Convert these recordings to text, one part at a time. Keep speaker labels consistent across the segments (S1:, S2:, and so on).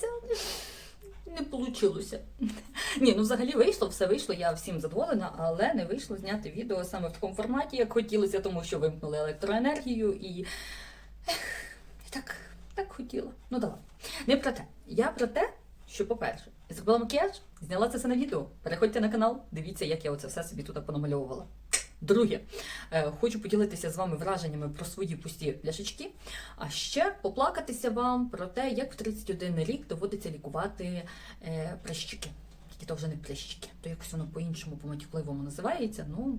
S1: намагалася. Не вийшло. Ні, ну взагалі вийшло, все вийшло, я всім задоволена, але не вийшло зняти відео саме в такому форматі, як хотілося, тому що вимкнули електроенергію і. І так, так хотіла. Ну давай. Не про те. Я про те, що, по-перше, зробила макіяж, зняла це все на відео. Переходьте на канал, дивіться, як я оце все собі тут понамальовувала. Друге, е, хочу поділитися з вами враженнями про свої пусті пляшечки, а ще поплакатися вам про те, як в 31 рік доводиться лікувати е, прищики. Тільки то вже не прищики, то якось воно по-іншому, по-матюкливому називається. Ну,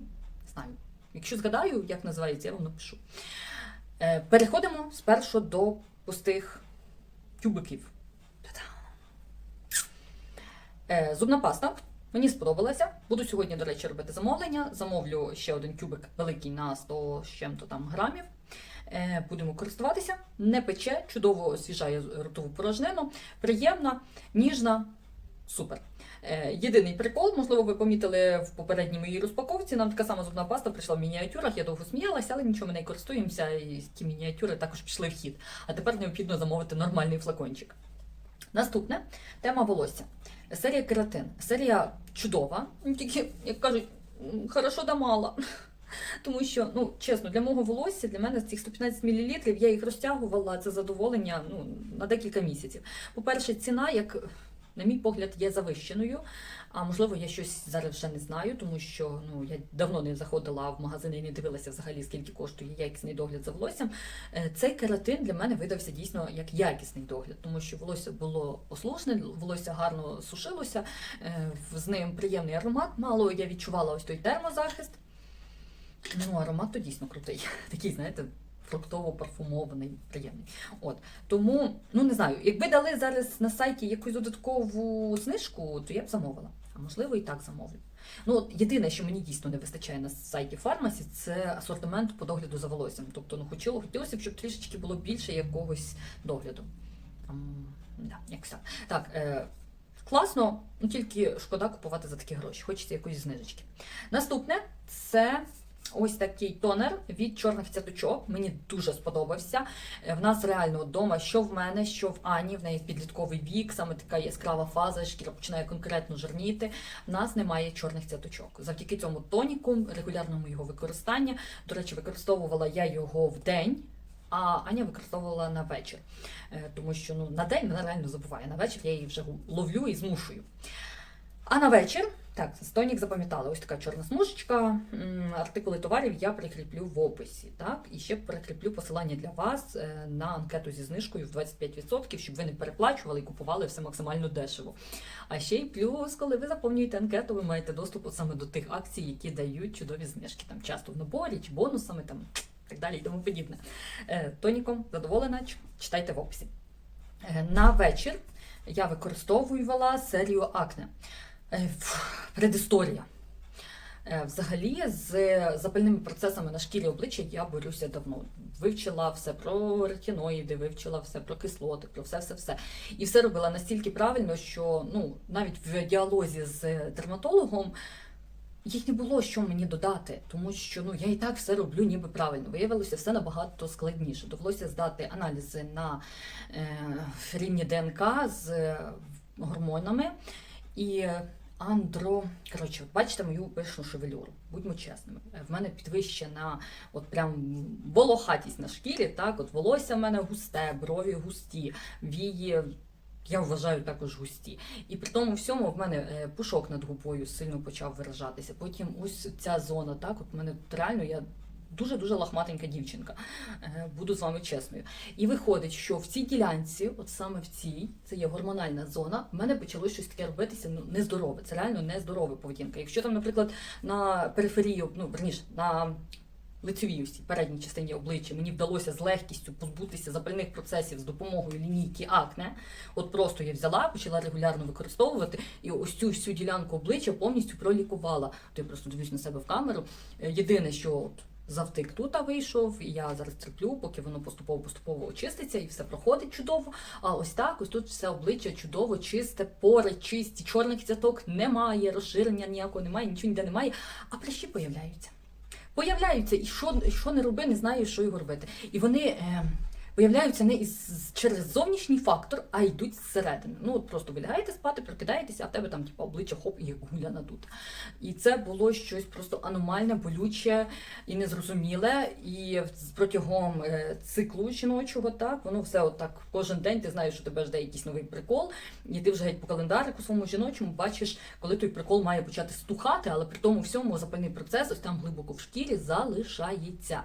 S1: знаю. Якщо згадаю, як називається, я вам напишу. Е, переходимо спершу до пустих тюбиків. Зубна паста. Мені сподобалася. Буду сьогодні, до речі, робити замовлення. Замовлю ще один тюбик великий на 100 з чим-то там грамів. Е, Будемо користуватися. Не пече, чудово освіжає ротову порожнину, приємна, ніжна, супер. Е, Єдиний прикол, можливо, ви помітили в попередній моїй розпаковці. Нам така сама зубна паста прийшла в мініатюрах. Я довго сміялася, але нічого ми не користуємося, і ті мініатюри також пішли в хід. А тепер необхідно замовити нормальний флакончик. Наступне тема волосся. Серія кератин. Серія чудова, ну, тільки, як кажуть, хорошо да мало. Тому що, ну, чесно, для мого волосся, для мене цих 115 мл я їх розтягувала це задоволення ну, на декілька місяців. По-перше, ціна, як, на мій погляд, є завищеною. А можливо, я щось зараз вже не знаю, тому що ну, я давно не заходила в магазини і не дивилася взагалі, скільки коштує якісний догляд за волоссям. Е, Цей кератин для мене видався дійсно як якісний догляд, тому що волосся було послушне, волосся гарно сушилося, е, з ним приємний аромат. Мало я відчувала ось той термозахист. Ну, аромат то дійсно крутий. Такий, знаєте, фруктово-парфумований, приємний. От. Тому, ну не знаю, якби дали зараз на сайті якусь додаткову знижку, то я б замовила. А можливо, і так замовлю. Ну, от єдине, що мені дійсно не вистачає на сайті фармасі, це асортимент по догляду за волоссям. Тобто, ну хотіло, хотілося б, щоб трішечки було більше якогось догляду. Там, да, якось так. Так, е, класно, ну тільки шкода купувати за такі гроші. Хочеться якоїсь знижечки. Наступне це ось такий тонер від чорних цяточок. Мені дуже сподобався. Е, В нас реально вдома, що в мене, що в Ані, в неї підлітковий вік, саме така яскрава фаза, шкіра починає конкретно жирніти. В нас немає чорних цяточок. Завдяки цьому тоніку, регулярному його використання. До речі, використовувала я його в день. А Аня використовувала на вечір, Е, тому що ну, на день вона реально забуває. На вечір я її вже ловлю і змушую. А на вечір, так, стонік запам'ятала, ось така чорна смужечка. Артикули товарів я прикріплю в описі. Так? І ще прикріплю посилання для вас е, на анкету зі знижкою в 25%, щоб ви не переплачували і купували все максимально дешево. А ще й плюс, коли ви заповнюєте анкету, ви маєте доступ саме до тих акцій, які дають чудові знижки. Там часто в наборі чи бонусами, там так далі і тому подібне. Е, Тоніком задоволена, читайте в описі. Е, На вечір я використовувала серію акне. Е, Предісторія. Е, Взагалі, з запальними процесами на шкірі обличчя я борюся давно. Вивчила все про ретиноїди, вивчила все про кислоти, про все-все-все. І все робила настільки правильно, що ну, навіть в діалозі з дерматологом їх не було що мені додати, тому що ну, я і так все роблю ніби правильно. Виявилося все набагато складніше. Довелося здати аналізи на е, рівні ДНК з е, гормонами. І андро. Коротше, от бачите мою пишну шевелюру. Будьмо чесними. Е, В мене підвищена от прям волохатість на шкірі. Так, от волосся в мене густе, брові густі, вії. Я вважаю також густі. І при тому всьому в мене е, пушок над губою сильно почав виражатися. Потім ось ця зона, так, от мене реально я дуже-дуже лахматенька дівчинка. Е, Буду з вами чесною. І виходить, що в цій ділянці, от саме в цій, це є гормональна зона, в мене почало щось таке робитися ну, нездорове. Це реально нездорова поведінка. Якщо там, наприклад, на периферії, ну верніше, на лицевій передній частині обличчя мені вдалося з легкістю позбутися запальних процесів з допомогою лінійки акне. От просто я взяла, почала регулярно використовувати, і ось цю всю ділянку обличчя повністю пролікувала. То я просто дивлюсь на себе в камеру. Е, Єдине, що от завтик тут вийшов, і я зараз терплю, поки воно поступово-поступово очиститься і все проходить чудово. А ось так, ось тут все обличчя чудово, чисте, пори, чисті, чорних цяток немає, розширення ніякого немає, нічого ніде немає, а прищі появляються. Появляються, і що, що не роби, не знаю, що його робити. І вони е, появляються не із через зовнішній фактор, а йдуть зсередини. Ну от просто ви лягаєте спати, прокидаєтеся, а в тебе там типу, обличчя хоп і гуля надута. І це було щось просто аномальне, болюче і незрозуміле. І протягом е, циклу жіночого, так воно все от так кожен день ти знаєш, що тебе жде якийсь новий прикол, і ти вже геть по календарику своєму жіночому бачиш, коли той прикол має почати стухати, але при тому всьому запальний процес ось там глибоко в шкірі залишається.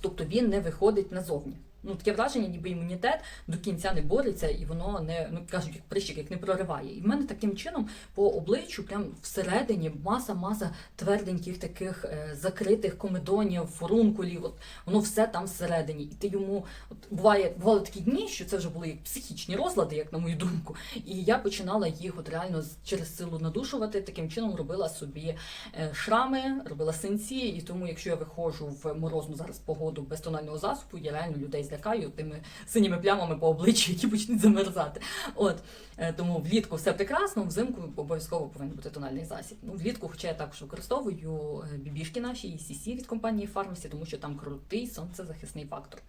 S1: Тобто він не виходить назовні. Ну, таке враження, ніби імунітет до кінця не бореться, і воно не ну кажуть, як прищик, як не прориває. І в мене таким чином по обличчю, прям всередині, маса-маса тверденьких таких е, закритих комедонів, фурункулів. От воно все там всередині. І ти йому от буває бували такі дні, що це вже були як психічні розлади, як на мою думку. І я починала їх от реально через силу надушувати. Таким чином робила собі е, шрами, робила синці. І тому, якщо я виходжу в морозну зараз погоду без тонального засобу, я реально людей злякаю тими синіми плямами по обличчю, які почнуть замерзати. От е, тому влітку все прекрасно, взимку обов'язково повинен бути тональний засіб. Ну, влітку, хоча я також використовую е, бібішки наші і CC від компанії Фармасі, тому що там крутий сонцезахисний фактор.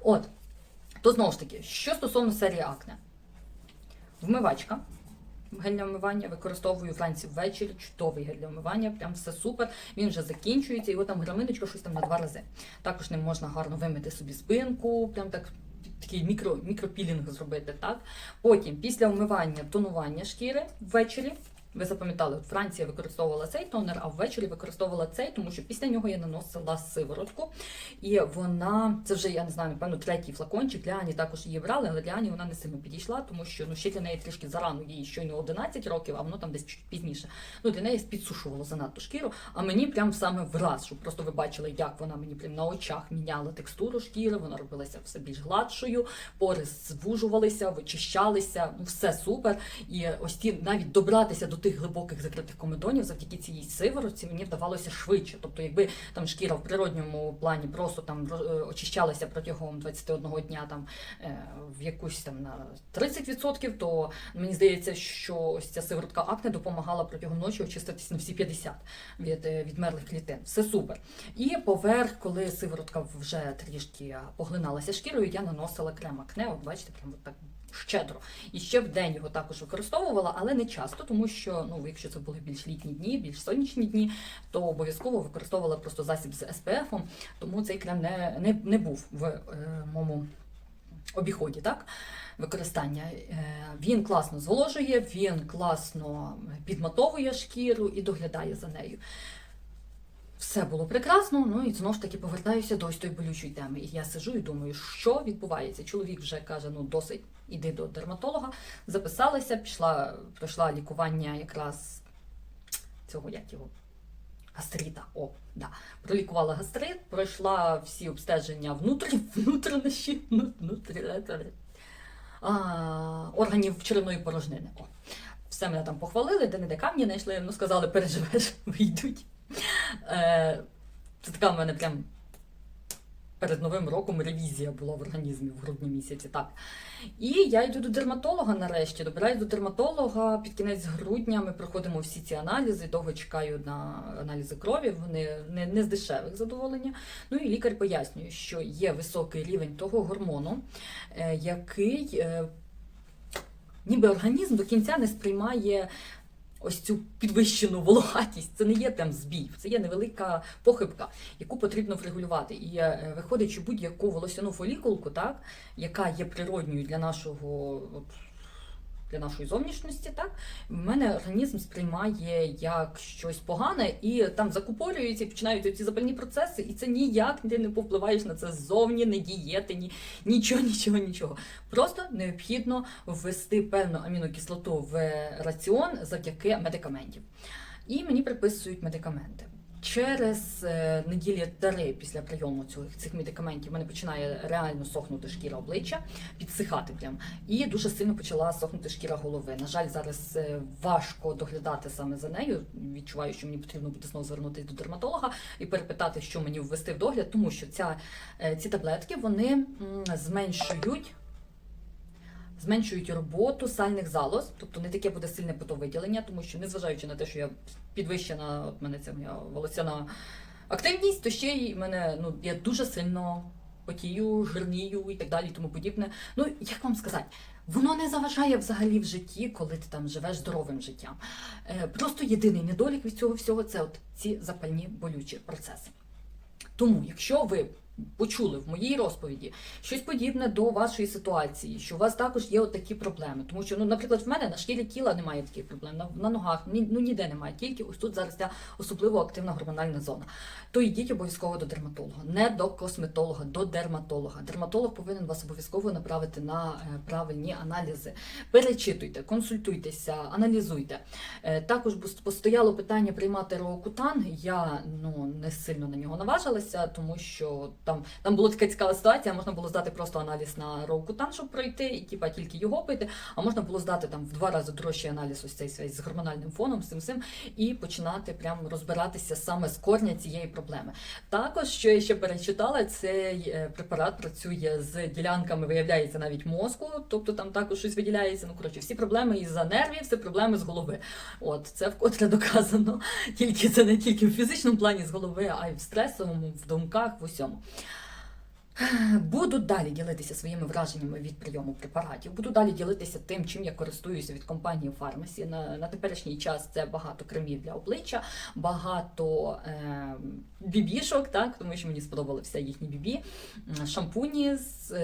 S1: От, то знову ж таки, що стосовно серії акне, вмивачка. Гель для вмивання використовую вранці ввечері, чудовий гель для вмивання, прям все супер. Він вже закінчується, його там граминочка щось там на два рази. Також ним можна гарно вимити собі спинку, прям так такий мікро, мікропілінг зробити. Так? Потім, після вмивання, тонування шкіри ввечері. Ви запам'ятали, от вранці я використовувала цей тонер, а ввечері використовувала цей, тому що після нього я наносила сиворотку. І вона, це вже я не знаю, напевно, третій флакончик. Для Ані також її брали, але для Ані вона не сильно підійшла, тому що ну ще для неї трішки зарано, їй щойно 11 років, а воно там десь чуть пізніше. Ну для неї підсушувало занадто шкіру, а мені прям саме враз, щоб просто ви бачили, як вона мені прям на очах міняла текстуру шкіри, вона робилася все більш гладшою, пори звужувалися, вичищалися, ну все супер. І ось ті навіть добратися до тих глибоких закритих комедонів завдяки цій сиворотці мені вдавалося швидше. Тобто, якби там шкіра в природньому плані просто там е, очищалася протягом 21 дня там е, в якусь там на 30%, то мені здається, що ось ця сиворотка акне допомагала протягом ночі очиститись на всі 50 від е, відмерлих клітин. Все супер. І поверх, коли сиворотка вже трішки поглиналася шкірою, я наносила крем акне. От бачите, прямо так щедро. І ще в день його також використовувала, але не часто, тому що ну, якщо це були більш літні дні, більш сонячні дні, то обов'язково використовувала просто засіб з SPF, тому цей крем не, не, не був в е, моєму обіході, так? Використання. Е, Він класно зволожує, він класно підматовує шкіру і доглядає за нею. Все було прекрасно, ну і знову ж таки повертаюся до ось тої болючої теми. І я сижу і думаю, що відбувається. Чоловік вже каже: ну досить, іди до дерматолога. Записалася, пішла, пройшла лікування якраз цього як його. Гастрита, о, да. Пролікувала гастрит, пройшла всі обстеження внутрі, внутрішні, ну, внутрі, а, органів черевної порожнини. О. Все мене там похвалили, де не де камні знайшли, ну сказали, переживеш, вийдуть. Е, це така в мене прям перед Новим роком ревізія була в організмі в грудні місяці. Так. І я йду до дерматолога нарешті. Добираюсь до дерматолога під кінець грудня. Ми проходимо всі ці аналізи. Довго чекаю на аналізи крові. Вони не, не з дешевих задоволення. Ну і лікар пояснює, що є високий рівень того гормону, е, який е, ніби організм до кінця не сприймає. Ось цю підвищену вологатість, це не є там збій, це є невелика похибка, яку потрібно врегулювати. І е, виходить, що будь-яку волосяну фолікулку, так, яка є природньою для нашого от, для нашої зовнішності, так, в мене організм сприймає як щось погане, і там закупорюється, і починаються ці запальні процеси, і це ніяк ти не повпливаєш на це ззовні, не дієти, ні, нічого, нічого, нічого. Просто необхідно ввести певну амінокислоту в раціон завдяки медикаментів. І мені приписують медикаменти. Через е, неділі три після прийому цих, цих медикаментів мене починає реально сохнути шкіра обличчя, підсихати прям. І дуже сильно почала сохнути шкіра голови. На жаль, зараз е, важко доглядати саме за нею. Відчуваю, що мені потрібно буде знову звернутися до дерматолога і перепитати, що мені ввести в догляд, тому що ця, е, ці таблетки вони зменшують. Зменшують роботу сальних залоз, тобто не таке буде сильне потовиділення, тому що незважаючи на те, що я підвищена, от мене ця моя волосяна активність, то ще й мене ну я дуже сильно потію, жирнію і так далі, і тому подібне. Ну, як вам сказати, воно не заважає взагалі в житті, коли ти там живеш здоровим життям. Е, Просто єдиний недолік від цього всього це от ці запальні болючі процеси. Тому, якщо ви почули в моїй розповіді щось подібне до вашої ситуації, що у вас також є от такі проблеми, тому що, ну, наприклад, в мене на шкірі тіла немає таких проблем, на, на ногах ні, ну ніде немає, тільки ось тут зараз ця особливо активна гормональна зона. То йдіть обов'язково до дерматолога, не до косметолога, до дерматолога. Дерматолог повинен вас обов'язково направити на е, правильні аналізи. Перечитуйте, консультуйтеся, аналізуйте. Е, Також постояло питання приймати роокутан. Я ну не сильно на нього наважилася, тому що там, там була така цікава ситуація. Можна було здати просто аналіз на роокутан, щоб пройти, і типа тільки його пити. А можна було здати там в два рази дорожчий аналіз ось цей свій з гормональним фоном, з цим всім, і починати прям розбиратися саме з корня цієї проблеми. Також, що я ще перечитала, цей е, препарат працює з ділянками, виявляється навіть мозку, тобто там також щось виділяється. Ну коротше, всі проблеми із-за нервів, все проблеми з голови. От це вкотре доказано. Тільки це не тільки в фізичному плані з голови, а й в стресовому, в думках, в усьому. Буду далі ділитися своїми враженнями від прийому препаратів. Буду далі ділитися тим, чим я користуюся від компанії Фармасі. На, на теперішній час це багато кремів для обличчя, багато е, бібішок, так тому що мені сподобалися їхні бібі, шампуні,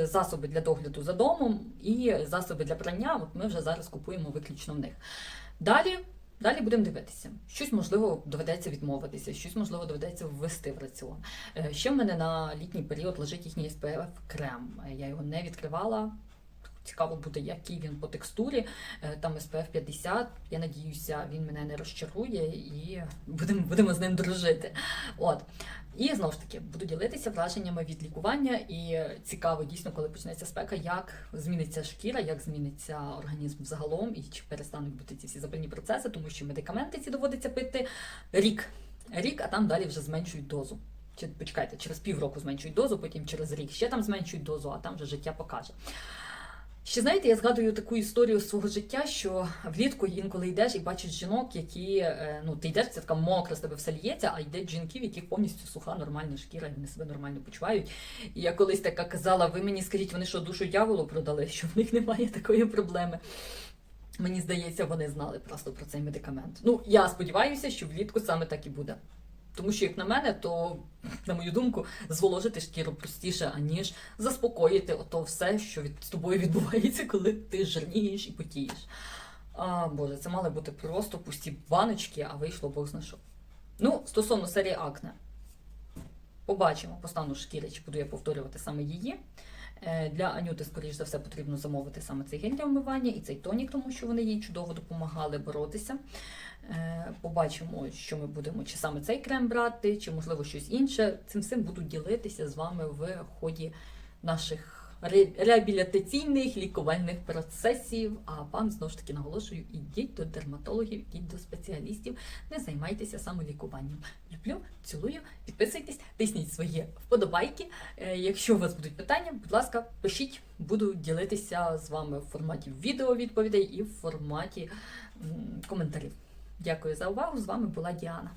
S1: засоби для догляду за домом і засоби для прання. От ми вже зараз купуємо виключно в них. Далі. Далі будемо дивитися. Щось можливо доведеться відмовитися, щось можливо доведеться ввести в раціон. Е, Ще в мене на літній період лежить їхній СПФ крем. Я його не відкривала. Цікаво буде, який він по текстурі. Е, Там SPF 50. Я надіюся, він мене не розчарує і будемо, будемо з ним дружити. От. І знову ж таки буду ділитися враженнями від лікування. І цікаво дійсно, коли почнеться спека, як зміниться шкіра, як зміниться організм взагалом, і чи перестануть бути ці всі запальні процеси, тому що медикаменти ці доводиться пити рік. Рік, а там далі вже зменшують дозу. Чи почекайте, через півроку зменшують дозу, потім через рік ще там зменшують дозу, а там вже життя покаже. Ще знаєте, я згадую таку історію свого життя, що влітку інколи йдеш і бачиш жінок, які е, ну ти йдеш, це така мокра з тебе все лється, а йде жінки, в яких повністю суха, нормальна шкіра, вони себе нормально почувають. І я колись така казала: ви мені скажіть, вони що душу дьяволу продали, що в них немає такої проблеми. Мені здається, вони знали просто про цей медикамент. Ну, я сподіваюся, що влітку саме так і буде. Тому що, як на мене, то, на мою думку, зволожити шкіру простіше, аніж заспокоїти ото все, що від, тобою відбувається, коли ти жирнієш і потієш. А, Боже, це мали бути просто пусті баночки, а вийшло Бог зна що. Ну, стосовно серії Акне, побачимо по стану шкіри, чи буду я повторювати саме її. Е, Для Анюти, скоріш за все, потрібно замовити саме цей гель для вмивання і цей тонік, тому що вони їй чудово допомагали боротися. Е, Побачимо, що ми будемо, чи саме цей крем брати, чи можливо щось інше. Цим всім буду ділитися з вами в ході наших реабілітаційних лікувальних процесів. А вам знову ж таки наголошую: ідіть до дерматологів, ідіть до спеціалістів, не займайтеся самолікуванням. Люблю, цілую, підписуйтесь, тисніть свої вподобайки. Е, Якщо у вас будуть питання, будь ласка, пишіть, буду ділитися з вами в форматі відео-відповідей і в форматі коментарів. Дякую за увагу. З вами була Діана.